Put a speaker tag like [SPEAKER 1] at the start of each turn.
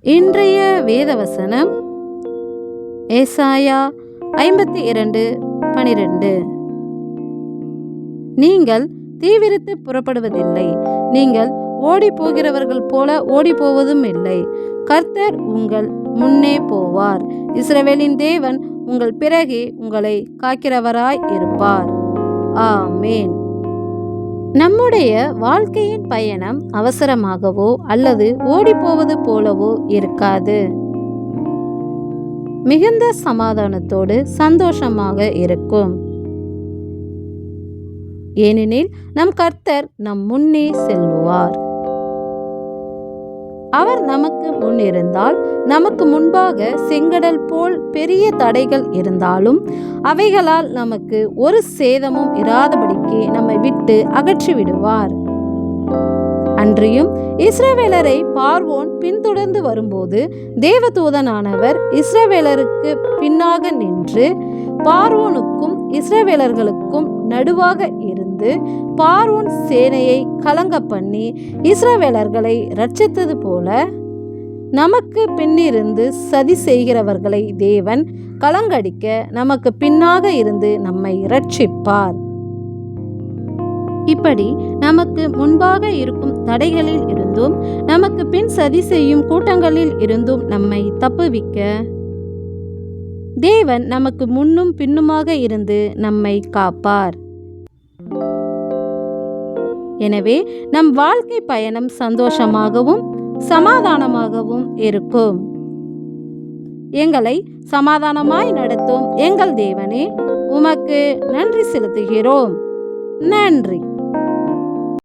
[SPEAKER 1] இன்றைய வேதவசனம் ஏசாயா ஐம்பத்தி இரண்டு பனிரெண்டு. நீங்கள் தீவிரித்து புறப்படுவதில்லை. நீங்கள் ஓடி போகிறவர்கள் போல ஓடி போவதும் இல்லை. கர்த்தர் உங்கள் முன்னே போவார். இஸ்ரவேலின் தேவன் உங்கள் பிறகே உங்களை காக்கிறவராய் இருப்பார். ஆமேன். நம்முடைய வாழ்க்கையின் பயணம் அவசரமாகவோ அல்லது ஓடிப்போவது போலவோ இருக்காது. மிகுந்த சமாதானத்தோடு சந்தோஷமாக இருக்கும். ஏனெனில் நம் கர்த்தர் நம் முன்னே செல்லுவார். அவர் நமக்கு முன் இருந்தால் நமக்கு முன்பாக செங்கடல் போல் பெரிய தடைகள் இருந்தாலும் அவைகளால் நமக்கு ஒரு சேதமும் இராதபடிக்கு நம்மை விட்டு அகற்றி விடுவார் அன்றியும் இஸ்ரவேலரை பார்வோன் பின்தொடர்ந்து வரும்போது தேவதூதனானவர் இஸ்ரவேலருக்கு பின்னாக நின்று பார்வோனுக்கும் இஸ்ரவேலர்களுக்கும் நடுவாக இருந்து பார்வோன் சேனையை கலங்க பண்ணி இஸ்ரவேலர்களை ரட்சித்தது போல நமக்கு பின்னிருந்து சதி செய்கிறவர்களை தேவன் கலங்கடிக்க நமக்கு பின்னாக இருந்து நம்மை ரட்சிப்பார் இப்படி நமக்கு முன்பாக இருக்கும் தடைகளில் இருந்தும் நமக்கு பின் சதி செய்யும் கூட்டங்களில் இருந்தும் நம்மை தப்புவிக்க தேவன் நமக்கு முன்னும் பின்னுமாக இருந்து நம்மை காப்பார். எனவே நம் வாழ்க்கை பயணம் சந்தோஷமாகவும் சமாதானமாகவும் இருக்கும். எங்களை சமாதானமாய் நடத்தும் எங்கள் தேவனே உமக்கு நன்றி செலுத்துகிறோம். நன்றி.